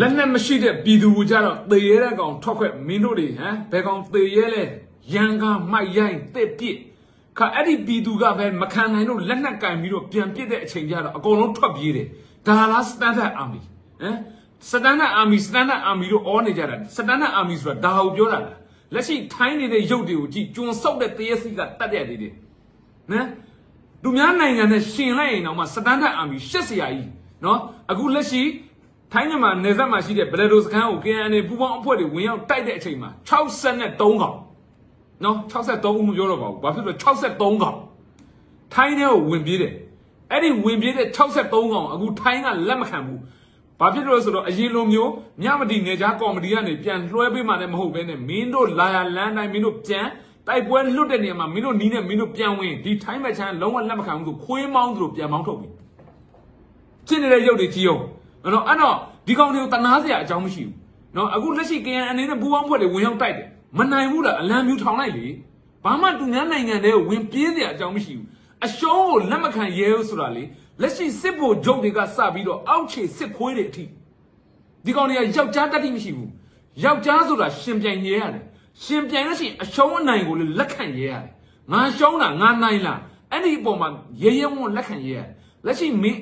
လက်နဲ့မရှိတဲ့ပြည်သူကိုကြတော့သေရဲတဲ့ကောင်ထွက်ခွက်မင်းတို့တွေဟမ်ဘယ်ကောင်သေရဲလဲရန်ကမိုက်ရိုင်းတက်ပြစ်ခါအဲ့ဒီပြည်သူကပဲမခံနိုင်လို့လက်နဲ့ကင်ပြီးတော့ပြန်ပြစ်တဲ့အချိန်ကြတော့အကုန်လုံးထွက်ပြေးတယ်ဒါလား standard army ဟမ် standard army standard army တို့အော်နေကြတာ standard army ဆိုတာဒါဟုတ်ပြောတာလားလက်ရှိထိုင်းနေတဲ့ရုပ်တွေကိုကြည့်ကျွန်းဆုပ်တဲ့တရက်စီကတတ်တဲ့နေတွေနော်သူများနိုင်ငံနဲ့ရှင်လိုက်ရင်တော့မှ standard army ရှက်စရာကြီးနော်အခုလက်ရှိ ထိုင်းမြန်မာနယ်စပ်မှာရှိတဲ့ဘလက်ဒိုစခန်းကို KNA ပူးပေါင်းအဖွဲ့တွေဝင်ရောက်တိုက်တဲ့အချိန်မှာ63ကောင်နော်63ဦးမပြောတော့ပါဘူးဘာဖြစ်လို့63ကောင်ထိုင်းထဲကိုဝင်ပြေးတယ်အဲ့ဒီဝင်ပြေးတဲ့63ကောင်အခုထိုင်းကလက်မခံဘူးဘာဖြစ်လို့လဲဆိုတော့အရင်လိုမျိုးမြမတီနေကြားကော်မတီကနေပြန်လွှဲပေးမှလည်းမဟုတ်ဘဲနဲ့မင်းတို့လာရလမ်းတိုင်းမင်းတို့ပြန်တိုက်ပွဲလွတ်တဲ့နေရာမှာမင်းတို့နီးနဲ့မင်းတို့ပြန်ဝင်ဒီထိုင်းမချမ်းလုံးဝလက်မခံဘူးဆိုခွေးမောင်းသူတို့ပြန်မောင်းထုတ်ပြီဖြစ်နေတဲ့ရုပ်တွေကြည့်အောင် နော်အဲ့တော့ဒီကောင်တွေကိုတနာစရာအကြောင်းမရှိဘူးနော်အခုလက်ရှိ KN အနေနဲ့ဘူပေါင်းဖွဲ့တွေဝင်ရောက်တိုက်တယ်မနိုင်ဘူးလားအလံမြူထောင်လိုက်လေဘာမှသူများနိုင်ငံတွေကိုဝင်ပြေးစရာအကြောင်းမရှိဘူးအရှုံးကိုလက်မခံရဲဘူးဆိုတာလေလက်ရှိစစ်ဗိုလ်ချုပ်တွေကစပြီးတော့အောက်ခြေစစ်ခွေးတွေအထိဒီကောင်တွေကယောက်ျားတတ်တိမရှိဘူးယောက်ျားဆိုတာရှင်ပြိုင်ရဲရတယ်ရှင်ပြိုင်လို့ရှိရင်အရှုံးအနိုင်ကိုလည်းလက်ခံရဲရတယ်ငါရှုံးတာငါနိုင်လားအဲ့ဒီအပေါ်မှာရဲရဲဝံ့လက်ခံရဲရတယ်လက်ရှိမင်း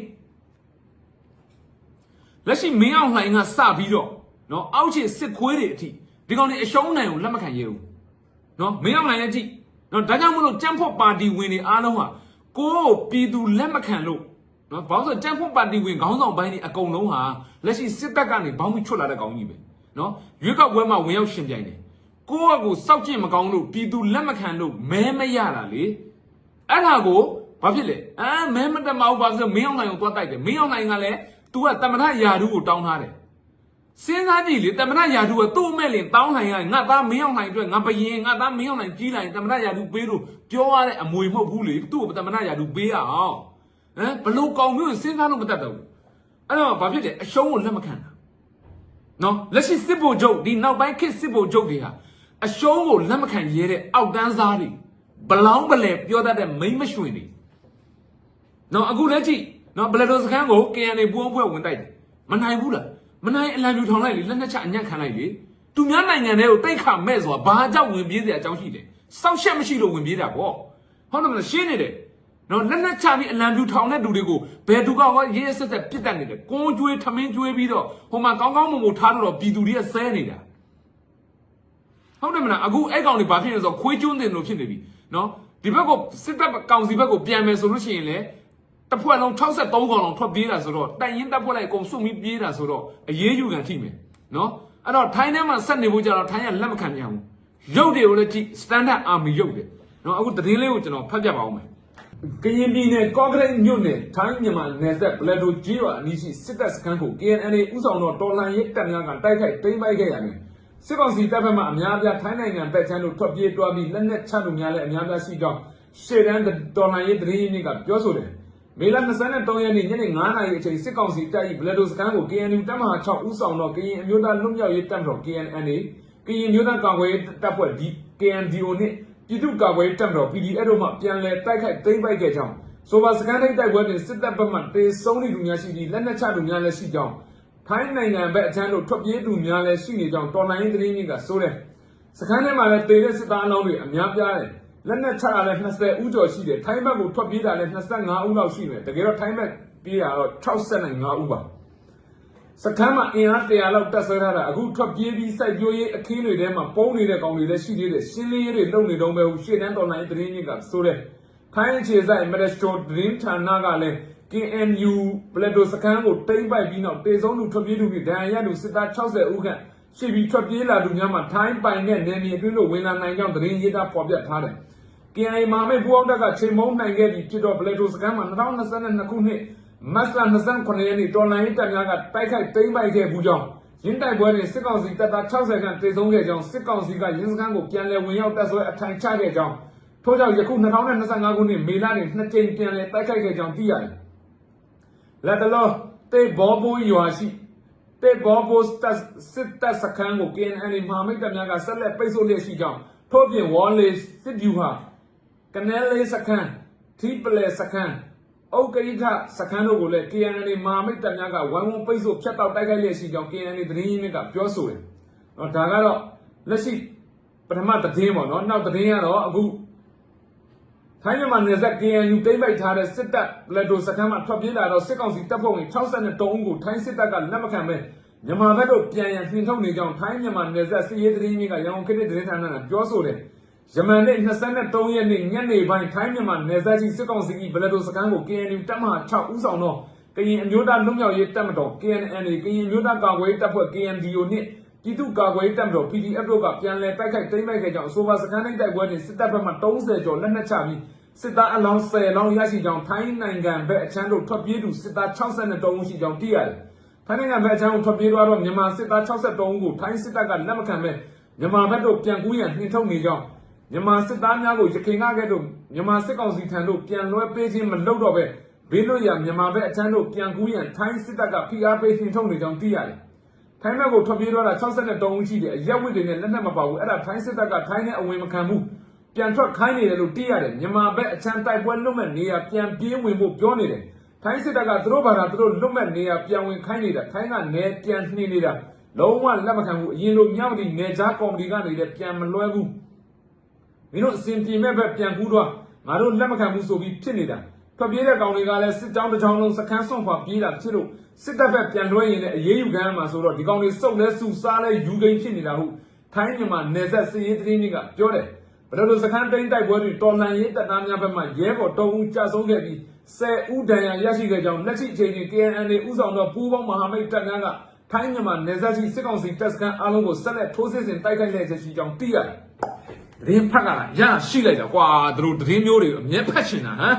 လက်ရှိမင်းအောင်လှိုင်ကစပြီးတော့နော်အောက်ခြေစစ်ခွေးတွေအထိဒီကောင်တွေအရှုံးအနိုင်ကိုလက်မခံရဲဘူးနော်မင်းအောင်လှိုင်လည်းကြည့်နော်ဒါကြောင့်မလို့ကြမ်းဖို့ပါတီဝင်တွေအားလုံးဟာကိုယ်ပြည်သူလက်မခံလို့နော်ဘာလို့ဆိုကြမ်းဖွင့်ပါတီဝင်ခေါင်းဆောင်ပိုင်းတွေအကုန်လုံးဟာလက်ရှိစစ်တပ်ကနေဘောင်းပြီးချွတ်လာတဲ့ကောင်ကြီးပဲနော်ရွေးကောက်ပွဲမှာဝင်ရောက်ရှင်ပြိုင်တယ်ကိုယ့်အကိုစောက်ကျင့်မကောင်းလို့ပြည်သူလက်မခံလို့မဲမရတာလေအဲ့ဒါကိုဘာဖြစ်လဲအာမဲမတက်မအောင်ပါဆိုမင်းအောင်နိုင်ကိုသွားတိုက်တယ်မင်းအောင်နိုင်ကလည်း तू ကတမထယာဒူးကိုတောင်းထားတယ်စဉ်းစားကြည့်လေတမထယာဒူးကသူ့အမဲ့လင်တောင်းနိုင်ရငါသားမင်းအောင်နိုင်အတွက်ငါဘယင်ငါသားမင်းအောင်နိုင်ကြီးလိုက်တမထယာဒူးပေးလို့ပြောရတဲ့အမွေမဟုတ်ဘူးလေသူ့ကိုတမထယာဒူးပေးရအောင်ဟမ်ဘလို့ကောင်မျိုးစဉ်းစားလို့မတတ်တော့ဘူးအဲ့တော့ဘာဖြစ်လဲအရှုံးကိုလက်မခံတာနော်လက်ရှိစစ်ဗိုလ်ချုပ်ဒီနောက်ပိုင်းခေတ်စစ်ဗိုလ်ချုပ်တွေဟာအရှုံးကိုလက်မခံရဲတဲ့အောက်တန်းစားတွေဘလောင်းဘလဲပြောတတ်တဲ့မိမ့်မရွှင်တွေနော်အခုလက်ကြည့် နော်ဘလက်တော်စခန်းကို KNA ပူအောင်ဖွဲ့ဝင်တိုက်တယ်မနိုင်ဘူးလားမနိုင်အလံပြူထောင်လိုက်လေလက်နှစ်ချအညံ့ခံလိုက်လေသူများနိုင်ငံတွေကိုတိတ်ခါမဲ့ဆိုတာဘာကြောင့်ဝင်ပြေးစရာအကြောင်းရှိတယ်စောက်ရှက်မရှိလို့ဝင်ပြေးတာပေါ့ဟုတ်တယ်မလားရှင်းနေတယ်နော်လက်လက်ချပြီးအလံပြူထောင်တဲ့လူတွေကိုဘယ်သူကဟောရေးရေးဆက်ဆက်ပြစ်တတ်နေတယ်ကွန်းကျွေးထမင်းကျွေးပြီးတော့ဟိုမှာကောင်းကောင်းမွန်မွန်ထားလို့တော့ပြည်သူတွေကဆဲနေတာဟုတ်တယ်မလားအခုအဲ့ကောင်တွေဘာဖြစ်လဲဆိုတော့ခွေးကျွန်းတင်လို့ဖြစ်နေပြီနော်ဒီဘက်ကစစ်တပ်ကောင်စီဘက်ကိုပြန်မယ်ဆိုလို့ရှိရင်လေ တစ်ဖွဲ့လုံး63ကောင်လုံးထွက်ပြေးတာဆိုတော့တိုင်ရင်တပ်ဖွဲ့လိုက်အကုန်စွန့်ပြီးပြေးတာဆိုတော့အရေးယူကန်ထိမယ်နော်အဲ့တော့ထိုင်းထဲမှာဆက်နေဖို့ကြတော့ထိုင်းကလက်မခံပြန်ဘူးရုပ်တွေကိုလည်းကြည့် standard army ရုပ်တယ်နော်အခုသတင်းလေးကိုကျွန်တော်ဖတ်ပြပါဦးမယ်ကရင်ပြည်နယ်ကော့ကရိတ်မြို့နယ်ထိုင်းမြန်မာနယ်စပ်ဘလက်ဒိုကြီးရွာအနီးရှိစစ်တပ်စခန်းကို KNNA ဥဆောင်တော်တော်လှန်ရေးတပ်များကတိုက်ခိုက်သိမ်းပိုက်ခဲ့ရတယ်။စစ်ကောင်စီတပ်ဖက်မှအများအပြားထိုင်းနိုင်ငံဘက်ချမ်းတို့ထွက်ပြေးတွားပြီးလက်နက်ချလို့များလည်းအများအပြားရှိကြောင်းရှေ့တန်းတော်လှန်ရေးသတင်းရင်းမြစ်ကပြောဆိုတယ်။ မေလ23ရက်နေ့ညနေ9:00နာရီအချိန်စစ်ကောင်စီတပ်၏ဘလက်ဒိုစခန်းကို KNU တပ်မဟာ6ဦးဆောင်တော်ကရင်အမျိုးသားလွတ်မြောက်ရေးတပ်မတော် KNNA ကရင်မျိုးသားကာကွယ်ရေးတပ်ဖွဲ့ KNDO နှင့်ပြည်သူ့ကာကွယ်ရေးတပ်မတော် PDF တို့မှပြန်လည်တိုက်ခိုက်သိမ်းပိုက်ခဲ့ကြောင်းဆိုပါစကန်ထိပ်တိုက်ပွဲတွင်စစ်တပ်ဘက်မှတေဆုံးသူများရှိပြီးလက်နက်ချသူများလည်းရှိကြောင်းထိုင်းနိုင်ငံဘက်အချမ်းတို့ထွက်ပြေးသူများလည်းရှိနေကြောင်းတော်လိုင်းရေးသတင်းကြီးကဆိုတယ်စကန်ထဲမှာလည်းတေတဲ့စစ်သားအလုံးတွေအများပြားတယ် လက်နက်ချတာလည်း20ဦးကျော်ရှိတယ်ထိုင်းဘက်ကိုထွက်ပြေးတာလည်း25ဦးလောက်ရှိတယ်တကယ်တော့ထိုင်းဘက်ပြေးတာတော့65ဦးပါစခန်းမှာအင်အား100လောက်တက်ဆွဲထားတာအခုထွက်ပြေးပြီးစိုက်ပျိုးရေးအခင်းတွေထဲမှာပုံနေတဲ့ကောင်တွေလည်းရှိသေးတယ်ရှင်းလင်းရေးတွေလုပ်နေတော့ပဲဟိုရှေ့တန်းတော်လိုင်းသတင်းကြီးကဆိုတဲ့ထိုင်းအခြေစိုက်မက်စတိုသတင်းဌာနကလည်း KNU ပလက်တိုစခန်းကိုတိမ့်ပိုက်ပြီးနောက်တေဆုံးသူထွက်ပြေးသူတွေဒဏ်ရာရသူစစ်သား60ဦးခန့်ရှိပြီးထွက်ပြေးလာသူများမှာထိုင်းပိုင်တဲ့နယ်မြေအတွင်းလို့ဝင်လာနိုင်ကြောင်းသတင်းရေးသားဖော်ပြထားတယ် KNA မာမေပူအောင်တက်ကချိန်မုံနိုင်ခဲ့ပြီးဖြစ်တော့ပလက်တိုစကန်မှာ2022ခုနှစ်မတ်လ29ရက်နေ့တော်လိုင်းတပ်များကတိုက်ခိုက်သိမ်းပိုက်ခဲ့ဘူးကြောင်းရင်းတိုက်ပွဲတွင်စစ်ကောင်စီတပ်သား60ခန့်တေဆုံးခဲ့ကြောင်းစစ်ကောင်စီကရင်းစခန်းကိုပြန်လည်ဝင်ရောက်တပ်ဆွဲအထိုင်ချခဲ့ကြောင်းထို့ကြောင့်ယခု2025ခုနှစ်မေလတွင်နှစ်ကြိမ်ပြန်လည်တိုက်ခိုက်ခဲ့ကြောင်းသိရတယ်။လက်တလောတေဘောဘိုးရွာရှိတေဘောဘိုးတပ်စစ်တပ်စခန်းကို KNL မဟာမိတ်တပ်များကဆက်လက်ပိတ်ဆို့လျက်ရှိကြောင်းထို့ပြင်ဝေါ်လေးစစ်ဗျူဟာ ကနဲလေးစခန်းထီပလဲစခန်းအုတ်ကိဋ္ဌစခန်းတို့ကိုလည်း KNL မာမိတ်တပ်များကဝိုင်းဝန်းပိတ်ဆို့ဖျက်တောက်တိုက်ခိုက်လျက်ရှိကြောင်း KNL သတင်းရင်းမြစ်ကပြောဆိုတယ်။နော်ဒါကတော့လက်ရှိပထမသတင်းပေါ့နော်နောက်သတင်းကတော့အခုထိုင်းမြန်မာနယ်စပ် KNU တိမ့်ပိုက်ထားတဲ့စစ်တပ်လက်တို့စခန်းမှာထွက်ပြေးလာတော့စစ်ကောင်စီတပ်ဖွဲ့ဝင်63ဦးကိုထိုင်းစစ်တပ်ကလက်မခံပဲမြန်မာဘက်တို့ပြန်ရန်နှင်ထုတ်နေကြောင်းထိုင်းမြန်မာနယ်စပ်စစ်ရေးသတင်းမြစ်ကရန်ကုန်ခေတ်သတင်းဌာနကပြောဆိုတယ်။ ယမန်နေ့23ရက်နေ့ညနေပိုင်းထိုင်းမြန်မာနယ်စပ်ရှိစစ်ကောင်စီဘလက်တို့စခန်းကို KNU တပ်မဟာ6ဦးဆောင်တော့ကရင်အမျိုးသားလွတ်မြောက်ရေးတပ်မတော် KNN ကရင်မျိုးသားကာကွယ်ရေးတပ်ဖွဲ့ KNDO နှင့်ပြည်သူ့ကာကွယ်ရေးတပ်မတော် PDF တို့ကပြန်လည်တိုက်ခိုက်သိမ်းပိုက်ခဲ့ကြောင်းအဆိုပါစခန်းတိုက်ပွဲတွင်စစ်တပ်ဘက်မှ30ကျော်လက်နက်ချပြီးစစ်သားအလောင်း10လောင်းရရှိကြောင်းထိုင်းနိုင်ငံဘက်အချမ်းတို့ထွက်ပြေးသူစစ်သား62ဦးရှိကြောင်းသိရတယ်။ထိုင်းနိုင်ငံဘက်အချမ်းကိုထွက်ပြေးသွားတော့မြန်မာစစ်သား62ဦးကိုထိုင်းစစ်တပ်ကလက်မခံပဲမြန်မာဘက်တို့ပြန်ကူးရန်နှင်ထုတ်နေကြောင်း မြန်မာစစ်သားများကိုရခိုင်ကကဲ့သို့မြန်မာစစ်ကောင်စီထံသို့ပြန်လွှဲပေးခြင်းမလုပ်တော့ပဲဘေးလွတ်ရာမြန်မာဘက်အချမ်းတို့ပြန်ကူးရန်ထိုင်းစစ်တပ်ကဖိအားပေးနှင်ထုတ်နေကြောင်းသိရတယ်။ထိုင်းဘက်ကိုထွက်ပြေးသွားတာ63ဦးရှိတယ်အရက်ဝစ်တွေနဲ့လက်နက်မပါဘူးအဲ့ဒါထိုင်းစစ်တပ်ကထိုင်းနဲ့အဝင်မခံဘူးပြန်ထွက်ခိုင်းနေတယ်လို့သိရတယ်မြန်မာဘက်အချမ်းတိုက်ပွဲလွတ်မဲ့နေရာပြန်ပြေးဝင်ဖို့ပြောနေတယ်ထိုင်းစစ်တပ်ကသူတို့ဘာသာသူတို့လွတ်မဲ့နေရာပြန်ဝင်ခိုင်းနေတာထိုင်းကနေပြန်နှင်းနေတာလုံးဝလက်မခံဘူးအရင်လိုမြောက်ဒီနေကြားကော်မတီကနေလည်းပြန်မလွှဲဘူး မင်းတို့အစဉ်ပြေမဲ့ဘက်ပြန်ကူးတော့ငါတို့လက်မခံဘူးဆိုပြီးဖြစ်နေတာထွက်ပြေးတဲ့ကောင်တွေကလည်းစစ်ကြောင်းတစ်ကြောင်းလုံးစခန်းစွန့်ခွာပြေးတာဖြစ်လို့စစ်တပ်ဘက်ပြန်လွှဲရင်လည်းအေးအေးယူခံရမှာဆိုတော့ဒီကောင်တွေစုပ်လဲစုစားလဲယူကိန်းဖြစ်နေတာဟုတ်ထိုင်းမြန်မာနယ်စပ်စစ်ရေးသတင်းတွေကပြောတယ်ဘယ်လိုစခန်းတိန်တိုက်ပွဲတွေတော်လှန်ရေးတပ်သားများဘက်မှရဲဘော်တောဦးကြာဆုံးခဲ့ပြီး10ဦးဒဏ်ရာရရှိခဲ့ကြောင်းလက်ရှိအချိန်တွင် KNN ဥဆောင်သောပူးပေါင်းမဟာမိတ်တပ်များကထိုင်းမြန်မာနယ်စပ်ရှိစစ်ကောင်စီတပ်စခန်းအားလုံးကိုဆက်လက်ထိုးစစ်ဆင်တိုက်ခိုက်လျက်ရှိကြောင်းသိရတယ်။ သတင်းဖတ်ကလာရရှိလိုက်တာကွာသူတို့သတင်းမျိုးတွေအမြဲဖတ်ချင်တာဟမ်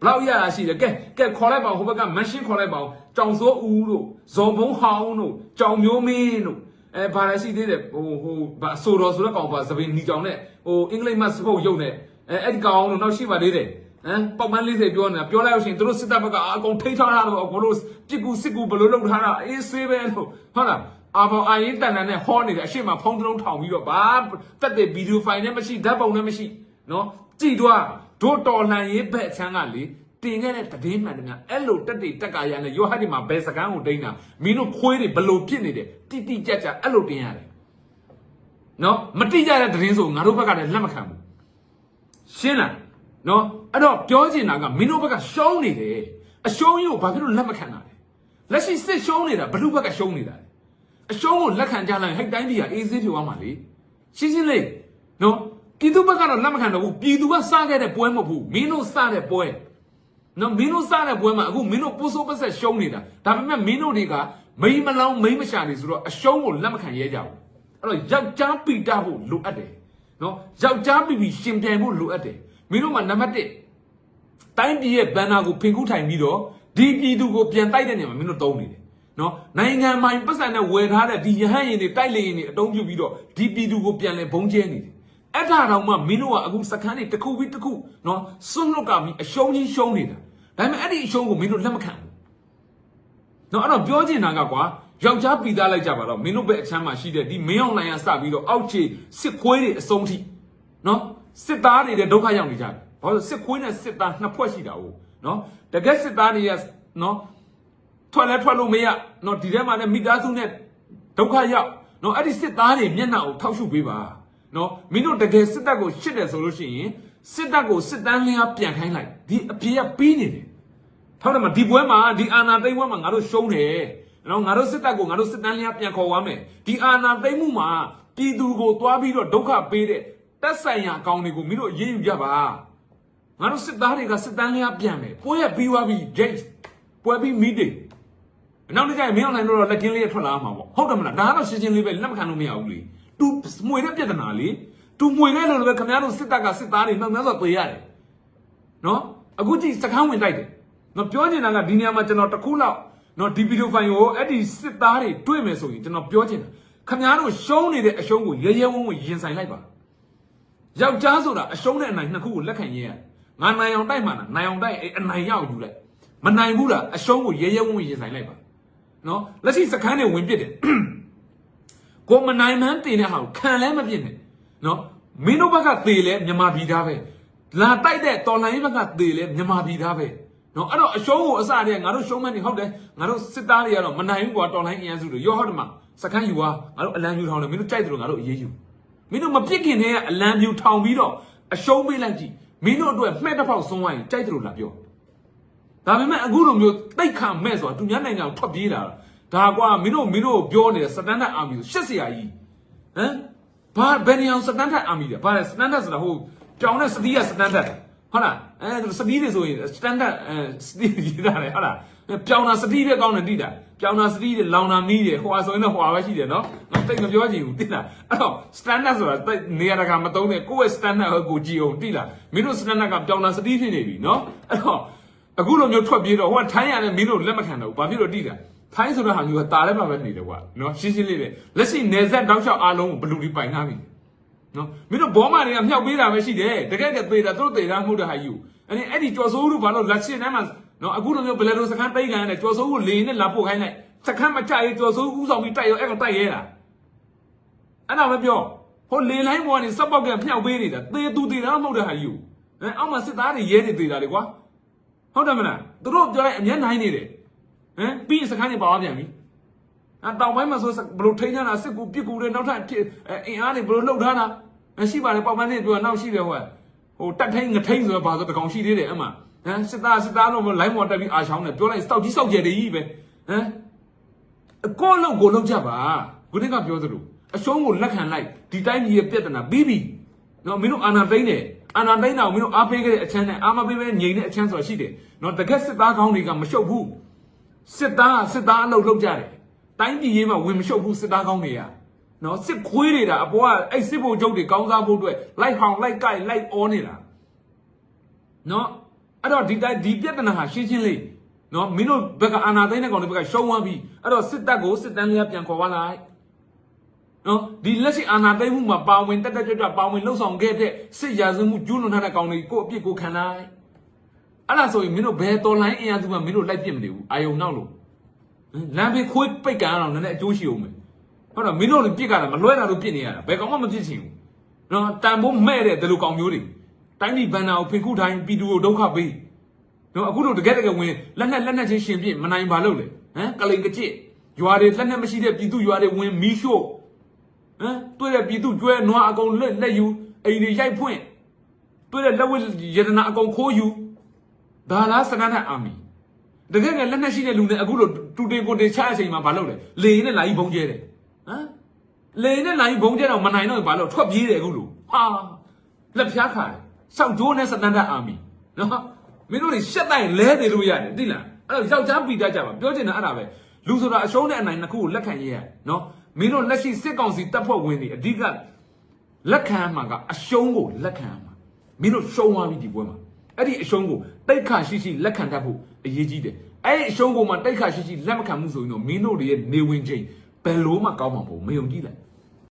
ဘလောက်ရရရှိတယ်ကဲကဲခေါ်လိုက်ပါဦးဟိုဘက်ကမန်ရှင်းခေါ်လိုက်ပါဦးကြောင်စိုးဦးတို့ဇော်ဘုံဟောင်းတို့ကြောင်မျိုးမင်းတို့အဲဘာလဲရှိသေးတယ်ဟိုဟိုဘာဆိုတော်ဆိုတဲ့ကောင်ပါသပင်ညီကြောင်နဲ့ဟိုအင်္ဂလိပ်မတ်စပုတ်ရုပ်နဲ့အဲအဲ့ဒီကောင်တို့နောက်ရှိပါသေးတယ်ဟမ်ပေါက်ပန်း40ပြောနေတာပြောလိုက်လို့ရှိရင်တို့စစ်တပ်ဘက်ကအကုန်ထိထားတာတော့အကုန်လုံးပြစ်ကူစစ်ကူဘယ်လိုလုပ်ထားတာအေးဆေးပဲလို့ဟုတ်လား အာဘောင်အာရင်တန်တန်နဲ့ဟောနေတယ်အရှိမဖုံးတုံးထောင်ပြီးတော့ဘာတက်တဲ့ဗီဒီယိုဖိုင်နဲ့မရှိဓာတ်ပုံနဲ့မရှိနော်ကြည်တော့တို့တော်လှန်ရေးဘက်အချမ်းကလေတင်ခဲ့တဲ့တည်င်းမှန်တယ်များအဲ့လိုတက်တေတက်ကာရနဲ့ယောဟတ်ဒီမှာဘယ်စကန်းကိုတိန်းတာမင်းတို့ခွေးတွေဘလို့ပြစ်နေတယ်တိတိကြကြအဲ့လိုတင်ရတယ်နော်မတိကြတဲ့တည်င်းဆိုငါတို့ဘက်ကလည်းလက်မခံဘူးရှင်းလားနော်အဲ့တော့ပြောချင်တာကမင်းတို့ဘက်ကရှုံးနေတယ်အရှုံးကြီးကိုဘာဖြစ်လို့လက်မခံတာလဲလက်ရှိစစ်ရှုံးနေတာဘလူဘက်ကရှုံးနေတာလဲ အရှုံးကိုလက်ခံကြလိုက်ဟိတ်တိုင်းပြည်ကအေးဆေးဖြိုသွားမှာလေရှင်းရှင်းလေးနော်ပြည်သူဘက်ကတော့လက်မခံတော့ဘူးပြည်သူကစခဲ့တဲ့ပွဲမဟုတ်ဘူးမင်းတို့စတဲ့ပွဲနော်မင်းတို့စားတဲ့ပွဲမှာအခုမင်းတို့ပိုးစိုးပတ်ဆက်ရှုံးနေတာဒါပေမဲ့မင်းတို့တွေကမိမလောင်းမိမရှာနေဆိုတော့အရှုံးကိုလက်မခံရဲကြဘူးအဲ့တော့ယောက်ျားပီတာဖို့လိုအပ်တယ်နော်ယောက်ျားပီပီရှင်ပြိုင်ဖို့လိုအပ်တယ်မင်းတို့မှာနံပါတ်1တိုင်းပြည်ရဲ့ဘန်နာကိုဖင်ကူးထိုင်ပြီးတော့ဒီပြည်သူကိုပြန်တိုက်တဲ့နေရာမှာမင်းတို့တုံးနေတယ် နော်နိုင်ငံမိုင်ပတ်စံနဲ့ဝယ်ထားတဲ့ဒီရဟန်းရင်တွေတိုက်လေရင်တွေအတုံးပြုပြီးတော့ဒီပြည်သူကိုပြန်လဲဘုံကျဲနေတယ်အဲ့ဒါတော့မှမင်းတို့ကအခုစကန်းတွေတစ်ခုပြီးတစ်ခုနော်စွန့်လွတ်ကပြီးအရှုံးကြီးရှုံးနေတာဒါပေမဲ့အဲ့ဒီအရှုံးကိုမင်းတို့လက်မခံဘူး။နော်အဲ့တော့ပြောချင်တာကကွာယောက်ျားပြီးသားလိုက်ကြပါတော့မင်းတို့ပဲအချမ်းမှာရှိတဲ့ဒီမင်းအောင်လိုင်ရစပြီးတော့အောက်ခြေစစ်ခွေးတွေအစုံထိနော်စစ်သားတွေတဲ့ဒုက္ခရောက်နေကြတယ်။ဘာလို့စစ်ခွေးနဲ့စစ်သားနှစ်ဖွဲ့ရှိတာ哦နော်တကယ်စစ်သားတွေကနော် ထွက်လဲထွက်လို့မရနော်ဒီထဲမှာလည်းမိသားစုနဲ့ဒုက္ခရောက်နော်အဲ့ဒီစစ်သားတွေမျက်နှာကိုထောက်ရှုပေးပါနော်မင်းတို့တကယ်စစ်တပ်ကိုရှစ်တယ်ဆိုလို့ရှိရင်စစ်တပ်ကိုစစ်တမ်းလင်းအားပြန်ခိုင်းလိုက်ဒီအပြေကပြီးနေတယ်ထောက်တယ်မဒီပွဲမှာဒီအာနာသိမ့်ပွဲမှာငါတို့ရှုံးတယ်နော်ငါတို့စစ်တပ်ကိုငါတို့စစ်တမ်းလျားပြန်ခေါ်သွားမယ်ဒီအာနာသိမ့်မှုမှာပြည်သူကိုသွားပြီးတော့ဒုက္ခပေးတဲ့တက်ဆိုင်ရာအကောင်တွေကိုမင်းတို့အေးအေးယူကြပါငါတို့စစ်သားတွေကစစ်တမ်းလျားပြန်မယ်ပွဲရပြီးသွားပြီဂျိတ်ပွဲပြီးမီ တိနောက်တစ်ကြိမ်မင်းအောင်နိုင်တော့လက်ကင်းလေးထွက်လာမှာပေါ့ဟုတ်တယ်မလားဒါကတော့ရှင်းရှင်းလေးပဲလက်မခံလို့မရဘူးလေသူမှွေတဲ့ပြဿနာလေသူမှွေခဲ့လို့လည်းခင်ဗျားတို့စစ်တပ်ကစစ်သားတွေနှောက်နှောက်ဆိုပေးရတယ်နော်အခုကြည့်စကန်းဝင်တိုက်တယ်နော်ပြောချင်တာကဒီနေရာမှာကျွန်တော်တစ်ခုလောက်နော်ဒီဗီဒီယိုဖိုင်ကိုအဲ့ဒီစစ်သားတွေတွေ့မယ်ဆိုရင်ကျွန်တော်ပြောချင်တာခင်ဗျားတို့ရှုံးနေတဲ့အရှုံးကိုရဲရဲဝံ့ဝံ့ရင်ဆိုင်လိုက်ပါယောက်ျားဆိုတာအရှုံးနဲ့အနိုင်နှစ်ခုကိုလက်ခံရရတယ်ငါနိုင်အောင်တိုက်မှလားနိုင်အောင်တိုက်အဲ့အနိုင်ရောက်ယူလိုက်မနိုင်ဘူးလားအရှုံးကိုရဲရဲဝံ့ဝံ့ရင်ဆိုင်လိုက်ပါ နော်လက်ရှိစကန်းတွေဝင်ပစ်တယ်ကိုမနိုင်မှန်းတင်တဲ့ဟာကိုခံလဲမပြစ်နဲ့နော်မင်းတို့ဘက်ကသေလဲမြန်မာပြည်သားပဲလာတိုက်တဲ့တော်လိုင်းဘက်ကသေလဲမြန်မာပြည်သားပဲနော်အဲ့တော့အရှုံးကိုအစတည်းကငါတို့ရှုံးမှန်းနေဟုတ်တယ်ငါတို့စစ်သားတွေကတော့မနိုင်ဘူးကွာတော်လိုင်းအင်အားစုတွေရောဟုတ်တယ်မစခန်းယူသွားငါတို့အလံပြူထောင်တယ်မင်းတို့ကြိုက်တယ်လို့ငါတို့အေးအေးယူမင်းတို့မပြစ်ခင်တည်းကအလံပြူထောင်ပြီးတော့အရှုံးပေးလိုက်ကြည့်မင်းတို့အတွက်မှဲ့တစ်ဖောက်ဆုံးသွားရင်ကြိုက်တယ်လို့လာပြော ဒါပေမဲ့အခုလိုမျိုးတိတ်ခါမဲ့ဆိုတာသူများနိုင်ငံကိုထွက်ပြေးတာဒါကွာမင်းတို့မင်းတို့ပြောနေတဲ့စတန်ဒတ်အာမီကိုရှက်စရာကြီးဟမ်ဘာဘယ်နေအောင်စတန်ဒတ်အာမီလဲဘာလဲစတန်ဒတ်ဆိုတာဟိုကြောင်တဲ့စတီးကစတန်ဒတ်ဟုတ်လားအဲစတီးတွေဆိုရင်စတန်ဒတ်အဲစတီးရေးတာလေဟုတ်လားပြောင်းတာစတီးတွေကောင်းတယ်တိတာပြောင်းတာစတီးတွေလောင်တာမီးတွေဟိုဟာဆိုရင်တော့ဟိုဟာပဲရှိတယ်နော်ငါတိတ်မပြောချင်ဘူးတိလားအဲ့တော့ standard ဆိုတာတိတ်နေရာတကာမသုံးနဲ့ကိုယ့်ရဲ့ standard ကိုကိုကြည့်အောင်တိလားမင်းတို့ standard ကပြောင်းတာစတီးဖြစ်နေပြီနော်အဲ့တော့ အခုလိုမျိုးထွက်ပြေးတော့ဟိုကထိုင်းရတယ်မင်းတို့လက်မခံတော့ဘူးဘာဖြစ်လို့တိတာထိုင်းဆိုတဲ့ဟာမျိုးကတာထဲမှာပဲနေတယ်ကွာနော်ရှင်းရှင်းလေးပဲလက်ရှိနေဆက်တောက်လျှောက်အားလုံးကိုဘလူဒီပိုင်ထားပြီနော်မင်းတို့ဘောမတွေကမြောက်ပေးတာပဲရှိတယ်တကယ်ကသေးတာသူတို့သေးတာမဟုတ်တဲ့ဟာယူအဲ့ဒီအဲ့ဒီကြော်စိုးတို့ဘာလို့လက်ရှိထဲမှာနော်အခုလိုမျိုးဘယ်လိုစခန်းတိတ်ခံရတယ်ကြော်စိုးကိုလေနဲ့လာပို့ခိုင်းလိုက်စခန်းမကြရေးကြော်စိုးဥဆောင်ပြီးတိုက်ရောအဲ့ကောင်တိုက်ရဲတာအဲ့ဒါပဲပြောဟိုလေလိုင်းပေါ်ကနေစက်ပေါက်ကမြောက်ပေးနေတာသေသူသေတာမဟုတ်တဲ့ဟာယူအဲအောက်မှာစစ်သားတွေရဲတွေသေတာလေကွာ ဟုတ်တယ်မလားသူတို့ပြောလိုက်အမျက်နိုင်နေတယ်ဟမ်ပြီးရင်စခန်းတွေပါသွားပြန်ပြီအတောင်ပိုင်းမှာဆိုဘလို့ထိန်းထားတာစစ်ကူပြစ်ကူတွေနောက်ထပ်အင်အားတွေဘလို့လှုပ်ထားတာရှိပါတယ်ပေါက်ပန်းနေပြောနောက်ရှိတယ်ဟိုဟိုတက်ထိန်ငထိန်ဆိုတော့ဘာဆိုတကောင်ရှိသေးတယ်အမှဟမ်စစ်သားစစ်သားလို့လိုင်းမော်တက်ပြီးအာချောင်းနဲ့ပြောလိုက်စောက်ကြီးစောက်ကြတယ်ကြီးပဲဟမ်အကောလုံးကိုလုံးကြပါခုနကပြောသလိုအရှုံးကိုလက်ခံလိုက်ဒီတိုင်းကြီးရဲ့ပြဿနာပြီးပြီနော်မင်းတို့အာနာသိမ့်တယ် အာနာသိမ့်တာကိုမင်းတို့အားပေးခဲ့တဲ့အချမ်းနဲ့အာမပေးပဲငြိမ်တဲ့အချမ်းဆိုတာရှိတယ်နော်တကက်စစ်သားကောင်းတွေကမရှုပ်ဘူးစစ်သားစစ်သားအလုပ်လုပ်ကြတယ်တိုင်းပြည်ရေးမှာဝင်မရှုပ်ဘူးစစ်သားကောင်းတွေကနော်စစ်ခွေးတွေတာအပေါ်ကအဲ့စစ်ဘုံချုပ်တွေကောင်းစားဖို့အတွက်လိုက်ဟောင်လိုက်ကိုက်လိုက်အောနေတာနော်အဲ့တော့ဒီတိုင်းဒီပြဿနာဟာရှင်းရှင်းလေးနော်မင်းတို့ဘက်ကအာနာသိမ့်တဲ့ကောင်တွေဘက်ကရှုံးသွားပြီအဲ့တော့စစ်တပ်ကိုစစ်တမ်းလေးပြန်ခေါ်သွားလိုက် နော်ဒီလက်ရှိအာဏာသိမ်းမှုမှာပါဝင်တက်တက်ကြွကြွပါဝင်လှုပ်ဆောင်ခဲ့တဲ့စစ်ရာဇဝမှုကျူးလွန်ထားတဲ့ကောင်တွေကိုအပြစ်ကိုခံလိုက်အဲ့ဒါဆိုရင်မင်းတို့ဘယ်တော်လိုင်းအင်အားစုမှမင်းတို့လိုက်ပြစ်မနေဘူးအာယုံနောက်လို့လမ်းဘေးခွေးပိတ်ကန်အောင်နည်းနည်းအကျိုးရှိအောင်မယ်ဟုတ်တော့မင်းတို့လည်းပြစ်ကြတာမလွဲတာလို့ပြစ်နေရတာဘယ်ကောင်မှမပြစ်ချင်ဘူးနော်တန်ဖိုးမဲ့တဲ့ဒီလိုကောင်မျိုးတွေတိုင်းပြည်ဘန်နာကိုဖင်ခုတိုင်းပြည်သူကိုဒုက္ခပေးနော်အခုတို့တကယ်တကယ်ဝင်လက်နဲ့လက်နဲ့ချင်းရှင်ပြစ်မနိုင်ပါလို့လေဟမ်ကလိန်ကကြစ်ရွာတွေလက်နဲ့မရှိတဲ့ပြည်သူရွာတွေဝင်မီးရှို့ ဟမ်တွေ့တဲ့ပြည်သူကျွဲနွားအကုန်လက်လက်ယူအိမ်တွေရိုက်ဖွင့်တွေ့တဲ့လက်ဝဲရတနာအကုန်ခိုးယူဒါလားစကန်တဲ့အာမီတကယ်ကလက်နဲ့ရှိတဲ့လူနဲ့အခုလိုတူတင်ကိုတင်ချအချိန်မှာမလုပ်လေလေရင်နဲ့လာကြီးဘုံကျဲတယ်ဟမ်လေရင်နဲ့လာကြီးဘုံကျဲတော့မနိုင်တော့ဘာလို့ထွက်ပြေးတယ်အခုလိုဟာလက်ဖျားခါတယ်စောက်ဂျိုးနဲ့စကန်တဲ့အာမီနော်မင်းတို့တွေရှက်တိုင်းလဲနေလို့ရတယ်သိလားအဲ့တော့ယောက်ျားပီတတ်ကြပါပြောချင်တာအဲ့ဒါပဲလူဆိုတာအရှုံးနဲ့အနိုင်နှစ်ခုကိုလက်ခံရရနော် မင်းတို့လက်ရှိစစ်ကောင်စီတပ်ဖွဲ့ဝင်တွေအဓိကလက်ခံမှာကအရှုံးကိုလက်ခံမှာမင်းတို့ရှုံးသွားပြီဒီပွဲမှာအဲ့ဒီအရှုံးကိုတိတ်ခါရှိရှိလက်ခံတတ်ဖို့အရေးကြီးတယ်အဲ့ဒီအရှုံးကိုမှတိတ်ခါရှိရှိလက်မခံမှုဆိုရင်တော့မင်းတို့တွေရဲ့နေဝင်ချိန်ဘယ်လို့မှကောင်းမှာမဟုတ်မယုံကြည်လိုက်